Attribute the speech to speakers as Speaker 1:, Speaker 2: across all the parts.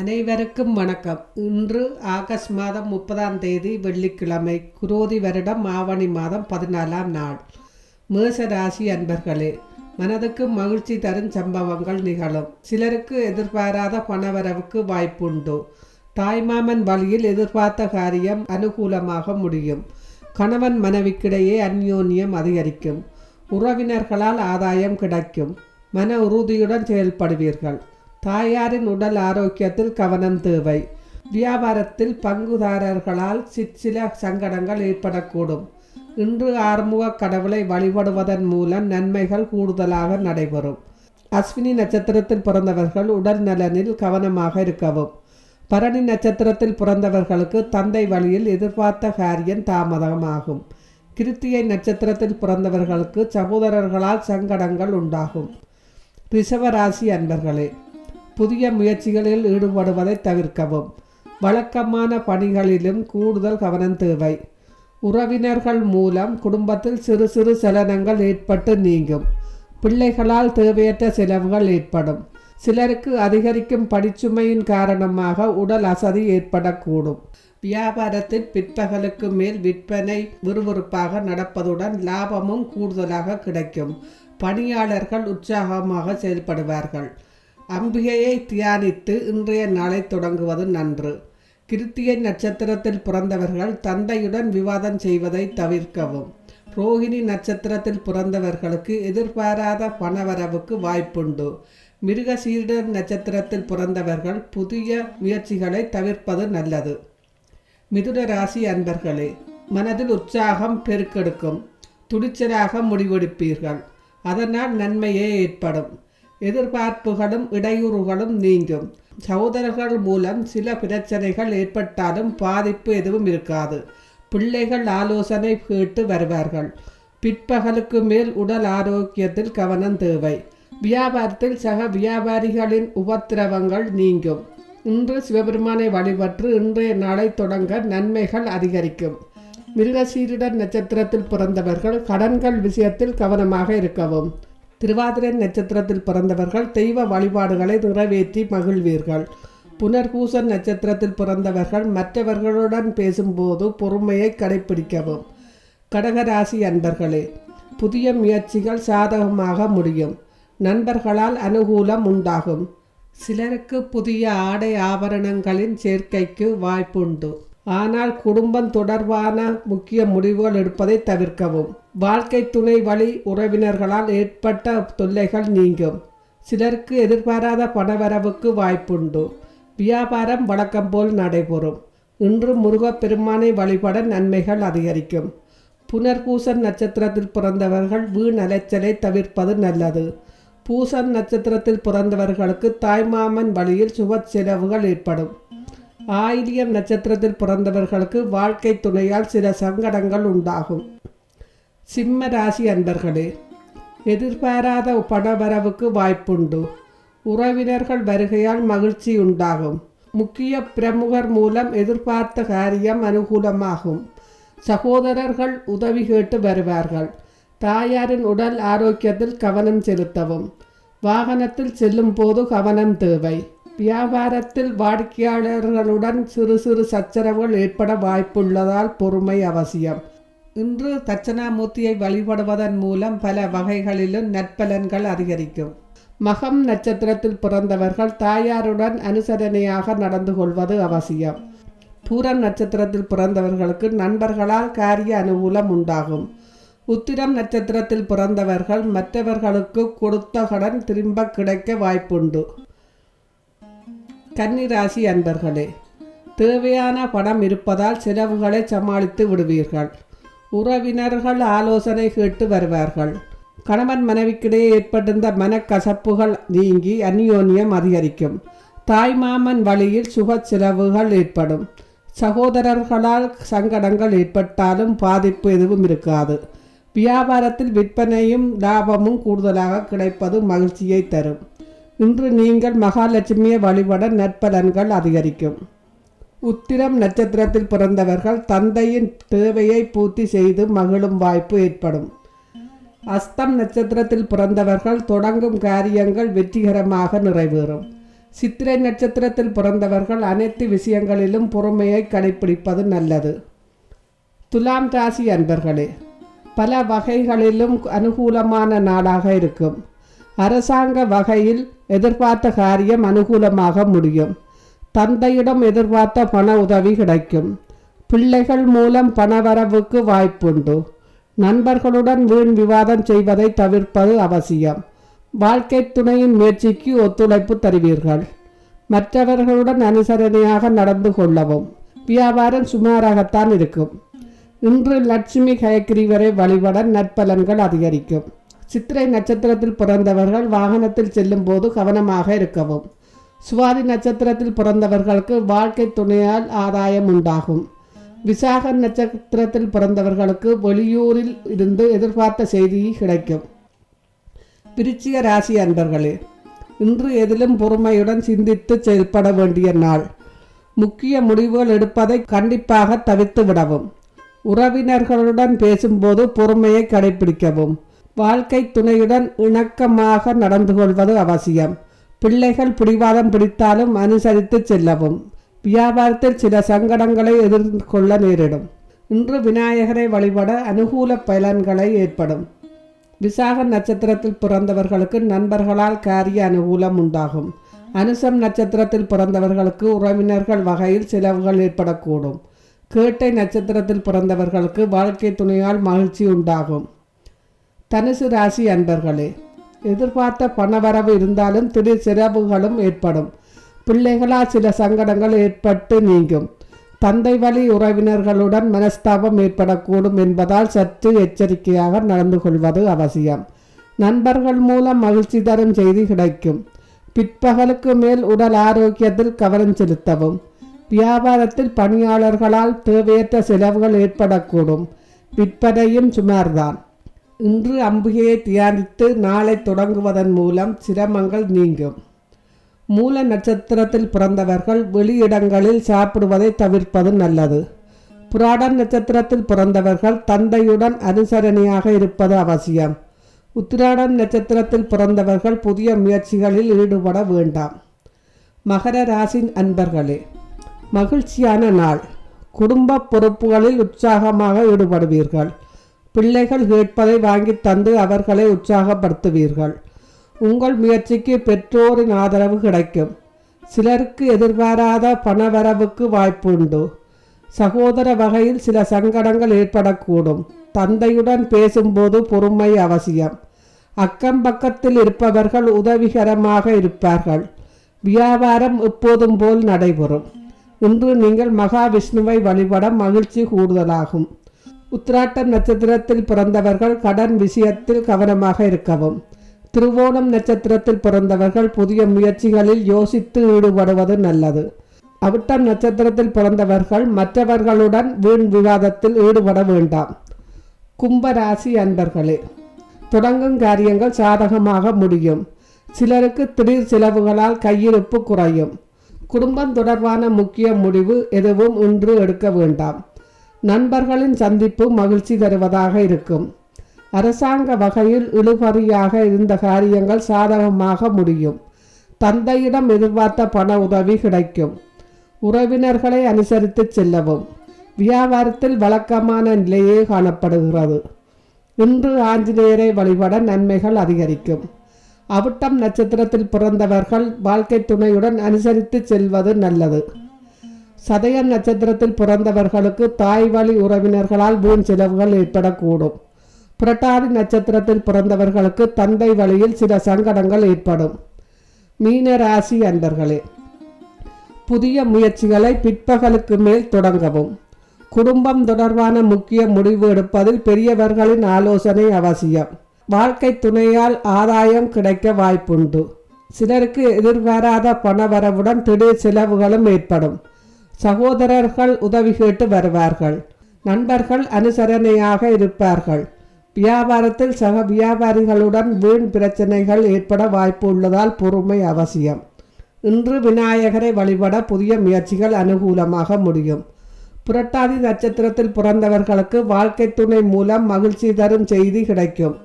Speaker 1: அனைவருக்கும் வணக்கம். இன்று ஆகஸ்ட் மாதம் முப்பதாம் தேதி வெள்ளிக்கிழமை குரோதி வருடம் ஆவணி மாதம் பதினாலாம் நாள். மேச ராசி அன்பர்களே மனதுக்கு மகிழ்ச்சி தரும் சம்பவங்கள் நிகழும். சிலருக்கு எதிர்பாராத பணவரவுக்கு வாய்ப்புண்டு. தாய்மாமன் வழியில் எதிர்பார்த்த காரியம் அனுகூலமாக முடியும். கணவன் மனைவிக்கிடையே அந்யோன்யம் அதிகரிக்கும். உறவினர்களால் ஆதாயம் கிடைக்கும். மன உறுதியுடன் செயல்படுவீர்கள். தாயாரின் உடல் ஆரோக்கியத்தில் கவனம் தேவை. வியாபாரத்தில் பங்குதாரர்களால் சிற்சில சங்கடங்கள் ஏற்படக்கூடும். இன்று ஆறுமுக கடவுளை வழிபடுவதன் மூலம் நன்மைகள் கூடுதலாக நடைபெறும். அஸ்வினி நட்சத்திரத்தில் பிறந்தவர்கள் உடல் நலனில் கவனமாக இருக்கவும். பரணி நட்சத்திரத்தில் பிறந்தவர்களுக்கு தந்தை வழியில் எதிர்பார்த்த காரியம் தாமதமாகும். கிருத்திகை நட்சத்திரத்தில் பிறந்தவர்களுக்கு சகோதரர்களால் சங்கடங்கள் உண்டாகும். ரிஷவராசி அன்பர்களே புதிய முயற்சிகளில் ஈடுபடுவதை தவிர்க்கவும். வழக்கமான பணிகளிலும் கூடுதல் கவனம் தேவை. உறவினர்கள் மூலம் குடும்பத்தில் சிறு சிறு சலனங்கள் ஏற்பட்டு நீங்கும். பிள்ளைகளால் தேவையற்ற செலவுகள் ஏற்படும். சிலருக்கு அதிகரிக்கும் படிச்சுமையின் காரணமாக உடல் அசதி ஏற்படக்கூடும். வியாபாரத்தில் பிற்பகலுக்கு மேல் விற்பனை விறுவிறுப்பாக நடப்பதுடன் லாபமும் கூடுதலாக கிடைக்கும். பணியாளர்கள் உற்சாகமாக செயல்படுவார்கள். அம்பிகையை தியானித்து இன்றைய நாளை தொடங்குவது நன்று. கிருத்திகை நட்சத்திரத்தில் பிறந்தவர்கள் தந்தையுடன் விவாதம் செய்வதை தவிர்க்கவும். ரோஹிணி நட்சத்திரத்தில் பிறந்தவர்களுக்கு எதிர்பாராத பணவரவுக்கு வாய்ப்புண்டு. மிருக சீரிடர் நட்சத்திரத்தில் பிறந்தவர்கள் புதிய முயற்சிகளை தவிர்ப்பது நல்லது. மிதுன ராசி அன்பர்களே மனதில் உற்சாகம் பெருக்கெடுக்கும். துடிச்சலாக முடிவெடுப்பீர்கள். அதனால் நன்மையே ஏற்படும். எதிர்பார்ப்புகளும் இடையூறுகளும் நீங்கும். சகோதரர்கள் மூலம் சில பிரச்சனைகள் ஏற்பட்டாலும் பாதிப்பு எதுவும் இருக்காது. பிள்ளைகள் ஆலோசனை கேட்டு வருவார்கள். பிற்பகலுக்கு மேல் உடல் ஆரோக்கியத்தில் கவனம் தேவை. வியாபாரத்தில் சக வியாபாரிகளின் உபத்திரவங்கள் நீங்கும். இன்று சிவபெருமானை வழிபட்டு இன்றைய நாளை தொடங்க நன்மைகள் அதிகரிக்கும். மிருகசீரிடர் நட்சத்திரத்தில் பிறந்தவர்கள் கடன்கள் விஷயத்தில் கவனமாக இருக்கவும். திருவாதிரை நட்சத்திரத்தில் பிறந்தவர்கள் தெய்வ வழிபாடுகளை நிறைவேற்றி மகிழ்வீர்கள். புனர்பூச நட்சத்திரத்தில் பிறந்தவர்கள் மற்றவர்களுடன் பேசும்போது பொறுமையை கடைபிடிக்கவும் கடகராசி அன்பர்களே புதிய முயற்சிகள் சாதகமாக முடியும். நண்பர்களால் அனுகூலம் உண்டாகும். சிலருக்கு புதிய ஆடை ஆபரணங்களின் சேர்க்கைக்கு வாய்ப்புண்டு. ஆனால் குடும்பம் தொடர்பான முக்கிய முடிவுகள் எடுப்பதை தவிர்க்கவும். வாழ்க்கை துணை வழி உறவினர்களால் ஏற்பட்ட தொல்லைகள் நீங்கும். சிலருக்கு எதிர்பாராத பணவரவுக்கு வாய்ப்புண்டு. வியாபாரம் வழக்கம் போல் நடைபெறும். இன்று முருகப்பெருமானை வழிபட நன்மைகள் அதிகரிக்கும். புனர்பூசன் நட்சத்திரத்தில் பிறந்தவர்கள் வீண் அலைச்சலை தவிர்ப்பது நல்லது. பூசன் நட்சத்திரத்தில் பிறந்தவர்களுக்கு தாய்மாமன் வழியில் சுப செலவுகள் ஏற்படும். ஆயிலியம் நட்சத்திரத்தில் பிறந்தவர்களுக்கு வாழ்க்கை துணையால் சில சங்கடங்கள் உண்டாகும். சிம்ம ராசி அன்பர்களே எதிர்பாராத பணவரவுக்கு வாய்ப்புண்டு. உறவினர்கள் வருகையால் மகிழ்ச்சி உண்டாகும். முக்கிய பிரமுகர் மூலம் எதிர்பார்த்த காரியம் அனுகூலமாகும். சகோதரர்கள் உதவி கேட்டு வருவார்கள். தாயாரின் உடல் ஆரோக்கியத்தில் கவனம் செலுத்தவும். வாகனத்தில் செல்லும் போது கவனம் தேவை. வியாபாரத்தில் வாடிக்கையாளர்களுடன் சிறு சிறு சச்சரவுகள் ஏற்பட வாய்ப்புள்ளதால் பொறுமை அவசியம். இன்று தட்சணாமூர்த்தியை வழிபடுவதன் மூலம் பல வகைகளிலும் நற்பலன்கள் அதிகரிக்கும். மகம் நட்சத்திரத்தில் பிறந்தவர்கள் தாயாருடன் அனுசரணையாக நடந்து கொள்வது அவசியம். பூரம் நட்சத்திரத்தில் பிறந்தவர்களுக்கு நண்பர்களால் காரிய அனுகூலம் உண்டாகும். உத்திரம் நட்சத்திரத்தில் பிறந்தவர்கள் மற்றவர்களுக்கு கொடுத்த கடன் திரும்ப கிடைக்க வாய்ப்புண்டு. கன்னிராசி அன்பர்களே தேவையான பணம் இருப்பதால் செலவுகளை சமாளித்து விடுவீர்கள். உறவினர்கள் ஆலோசனை கேட்டு வருவார்கள். கணவன் மனைவிக்கிடையே ஏற்பட்டிருந்த மனக்கசப்புகள் நீங்கி அந்யோன்யம் அதிகரிக்கும். தாய்மாமன் வழியில் சுக செலவுகள் ஏற்படும். சகோதரர்களால் சங்கடங்கள் ஏற்பட்டாலும் பாதிப்பு எதுவும் இருக்காது. வியாபாரத்தில் விற்பனையும் லாபமும் கூடுதலாக கிடைப்பது மகிழ்ச்சியை தரும். இன்று நீங்கள் மகாலட்சுமியை வழிபட நற்பலன்கள் அதிகரிக்கும். உத்திரம் நட்சத்திரத்தில் பிறந்தவர்கள் தந்தையின் தேவையை பூர்த்தி செய்து மகிழும் வாய்ப்பு ஏற்படும். அஸ்தம் நட்சத்திரத்தில் பிறந்தவர்கள் தொடங்கும் காரியங்கள் வெற்றிகரமாக நிறைவேறும். சித்திரை நட்சத்திரத்தில் பிறந்தவர்கள் அனைத்து விஷயங்களிலும் பொறுமையை கடைப்பிடிப்பது நல்லது. துலாம் ராசி அன்பர்களே பல வகைகளிலும் அனுகூலமான நாளாக இருக்கும். அரசாங்க வகையில் எதிர்பார்த்த காரியம் அனுகூலமாக முடியும். தந்தையிடம் எதிர்பார்த்த பண உதவி கிடைக்கும். பிள்ளைகள் மூலம் பணவரவுக்கு வாய்ப்புண்டு. நண்பர்களுடன் வீண் விவாதம் செய்வதை தவிர்ப்பது அவசியம். வாழ்க்கை துணையின் முயற்சிக்கு ஒத்துழைப்பு தருவீர்கள். மற்றவர்களுடன் அனுசரணையாக நடந்து கொள்ளவும். வியாபாரம் சுமாராகத்தான் இருக்கும். இன்று லட்சுமி ஹயக்கிரீவரை வழிபட நற்பலன்கள் அதிகரிக்கும். சித்திரை நட்சத்திரத்தில் பிறந்தவர்கள் வாகனத்தில் செல்லும் போது கவனமாக இருக்கவும். சுவாதி நட்சத்திரத்தில் பிறந்தவர்களுக்கு வாழ்க்கை துணையால் ஆதாயம் உண்டாகும். விசாக நட்சத்திரத்தில் பிறந்தவர்களுக்கு வெளியூரில் இருந்து எதிர்பார்த்த செய்தி கிடைக்கும். விருச்சிக ராசி அன்பர்களே இன்று எதிலும் பொறுமையுடன் சிந்தித்து செயல்பட வேண்டிய நாள். முக்கிய முடிவுகள் எடுப்பதை கண்டிப்பாக தவிர்த்து விடவும். உறவினர்களுடன் பேசும்போது பொறுமையை கடைபிடிக்கவும் வாழ்க்கை துணையுடன் இணக்கமாக நடந்து கொள்வது அவசியம். பிள்ளைகள் பிடிவாதம் பிடித்தாலும் அனுசரித்து செல்லவும். வியாபாரத்தில் சில சங்கடங்களை எதிர்கொள்ள நேரிடும். இன்று விநாயகரை வழிபட அனுகூல பலன்களை ஏற்படும். விசாக நட்சத்திரத்தில் பிறந்தவர்களுக்கு நண்பர்களால் காரிய அனுகூலம் உண்டாகும். அனுசம் நட்சத்திரத்தில் பிறந்தவர்களுக்கு உறவினர்கள் வகையில் செலவுகள் ஏற்படக்கூடும். கேட்டை நட்சத்திரத்தில் பிறந்தவர்களுக்கு வாழ்க்கை துணையால் மகிழ்ச்சி உண்டாகும். தனுசு ராசி அன்பர்களே எதிர்பார்த்த பணவரவு இருந்தாலும் திடீர் செலவுகளும் ஏற்படும். பிள்ளைகளால் சில சங்கடங்கள் ஏற்பட்டு நீங்கும். தந்தை வழி உறவினர்களுடன் மனஸ்தாபம் ஏற்படக்கூடும் என்பதால் சற்று எச்சரிக்கையாக நடந்து கொள்வது அவசியம். நண்பர்கள் மூலம் மகிழ்ச்சி தரும் செய்தி கிடைக்கும். பிற்பகலுக்கு மேல் உடல் ஆரோக்கியத்தில் கவனம் செலுத்தவும். வியாபாரத்தில் பணியாளர்களால் தேவையற்ற செலவுகள் ஏற்படக்கூடும். விற்பனையும் சுமார்தான். இன்று அம்பிகையை தியானித்து நாளை தொடங்குவதன் மூலம் சிரமங்கள் நீங்கும். மூல நட்சத்திரத்தில் பிறந்தவர்கள் வெளியிடங்களில் சாப்பிடுவதை தவிர்ப்பது நல்லது. புராடன் நட்சத்திரத்தில் பிறந்தவர்கள் தந்தையுடன் அனுசரணையாக இருப்பது அவசியம். உத்திராடம் நட்சத்திரத்தில் பிறந்தவர்கள் புதிய முயற்சிகளில் ஈடுபட வேண்டாம். மகர ராசின் அன்பர்களே மகிழ்ச்சியான நாள். குடும்ப பொறுப்புகளில் உற்சாகமாக ஈடுபடுவீர்கள். பிள்ளைகள் கேட்பதை வாங்கி தந்து அவர்களை உற்சாகப்படுத்துவீர்கள். உங்கள் முயற்சிக்கு பெற்றோரின் ஆதரவு கிடைக்கும். சிலருக்கு எதிர்பாராத பணவரவுக்கு வாய்ப்பு உண்டு சகோதர வகையில் சில சங்கடங்கள் ஏற்படக்கூடும். தந்தையுடன் பேசும்போது பொறுமை அவசியம். அக்கம் பக்கத்தில் இருப்பவர்கள் உதவிகரமாக இருப்பார்கள். வியாபாரம் எப்போதும் போல் நடைபெறும். இன்று நீங்கள் மகாவிஷ்ணுவை வழிபட மகிழ்ச்சி கூடுதலாகும். உத்திராட்டம் நட்சத்திரத்தில் பிறந்தவர்கள் கடன் விஷயத்தில் கவனமாக இருக்கவும். திருவோணம் நட்சத்திரத்தில் பிறந்தவர்கள் புதிய முயற்சிகளில் யோசித்து ஈடுபடுவது நல்லது. அவிட்டம் நட்சத்திரத்தில் பிறந்தவர்கள் மற்றவர்களுடன் வீண் விவாதத்தில் ஈடுபட வேண்டாம். கும்பராசி அன்பர்களே தொடங்கும் காரியங்கள் சாதகமாக முடியும். சிலருக்கு திடீர் செலவுகளால் கையிருப்பு குறையும். குடும்பம் தொடர்பான முக்கிய முடிவு எதுவும் இன்று எடுக்க வேண்டாம். நண்பர்களின் சந்திப்பு மகிழ்ச்சி தருவதாக இருக்கும். அரசாங்க வகையில் இழுபறியாக இருந்த காரியங்கள் சாதகமாக முடியும். தந்தையிடம் எதிர்பார்த்த பண உதவி கிடைக்கும். உறவினர்களை அனுசரித்து செல்லவும். வியாபாரத்தில் வழக்கமான நிலையே காணப்படுகிறது. இன்று ஆஞ்சநேயரை வழிபட நன்மைகள் அதிகரிக்கும். அவிட்டம் நட்சத்திரத்தில் பிறந்தவர்கள் வாழ்க்கை துணையுடன் அனுசரித்து செல்வது நல்லது. சதயம் நட்சத்திரத்தில் பிறந்தவர்களுக்கு தாய் வழி உறவினர்களால் வீண் செலவுகள் ஏற்படக்கூடும். புரட்டாதி நட்சத்திரத்தில் பிறந்தவர்களுக்கு தந்தை வழியில் சில சங்கடங்கள் ஏற்படும். மீன ராசி அன்பர்களே புதிய முயற்சிகளை பிற்பகலுக்கு மேல் தொடங்கவும். குடும்பம் தொடர்பான முக்கிய முடிவு எடுப்பதில் பெரியவர்களின் ஆலோசனை அவசியம். வாழ்க்கை துணையால் ஆதாயம் கிடைக்க வாய்ப்புண்டு. சிலருக்கு எதிர்பாராத பணவரவுடன் திடீர் செலவுகளும் ஏற்படும். சகோதரர்கள் உதவி கேட்டு வருவார்கள். நண்பர்கள் அனுசரணையாக இருப்பார்கள். வியாபாரத்தில் சக வியாபாரிகளுடன் வீண் பிரச்சனைகள் ஏற்பட வாய்ப்பு உள்ளதால் பொறுமை அவசியம். இன்று விநாயகரை வழிபட புதிய முயற்சிகள் அனுகூலமாக முடியும். புரட்டாதி நட்சத்திரத்தில் பிறந்தவர்களுக்கு வாழ்க்கை துணை மூலம் மகிழ்ச்சி தரும் செய்தி கிடைக்கும்.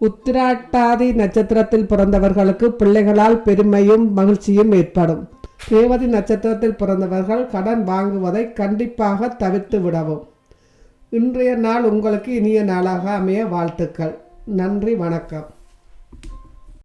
Speaker 1: உத்திராட்டாதி நட்சத்திரத்தில் பிறந்தவர்களுக்கு பிள்ளைகளால் பெருமையும் மகிழ்ச்சியும் ஏற்படும். ரேவதி நட்சத்திரத்தில் பிறந்தவர்கள் கடன் வாங்குவதை கண்டிப்பாக தவிர்த்து விடவும். இன்றைய நாள் உங்களுக்கு இனிய நாளாக அமைய வாழ்த்துக்கள். நன்றி வணக்கம்.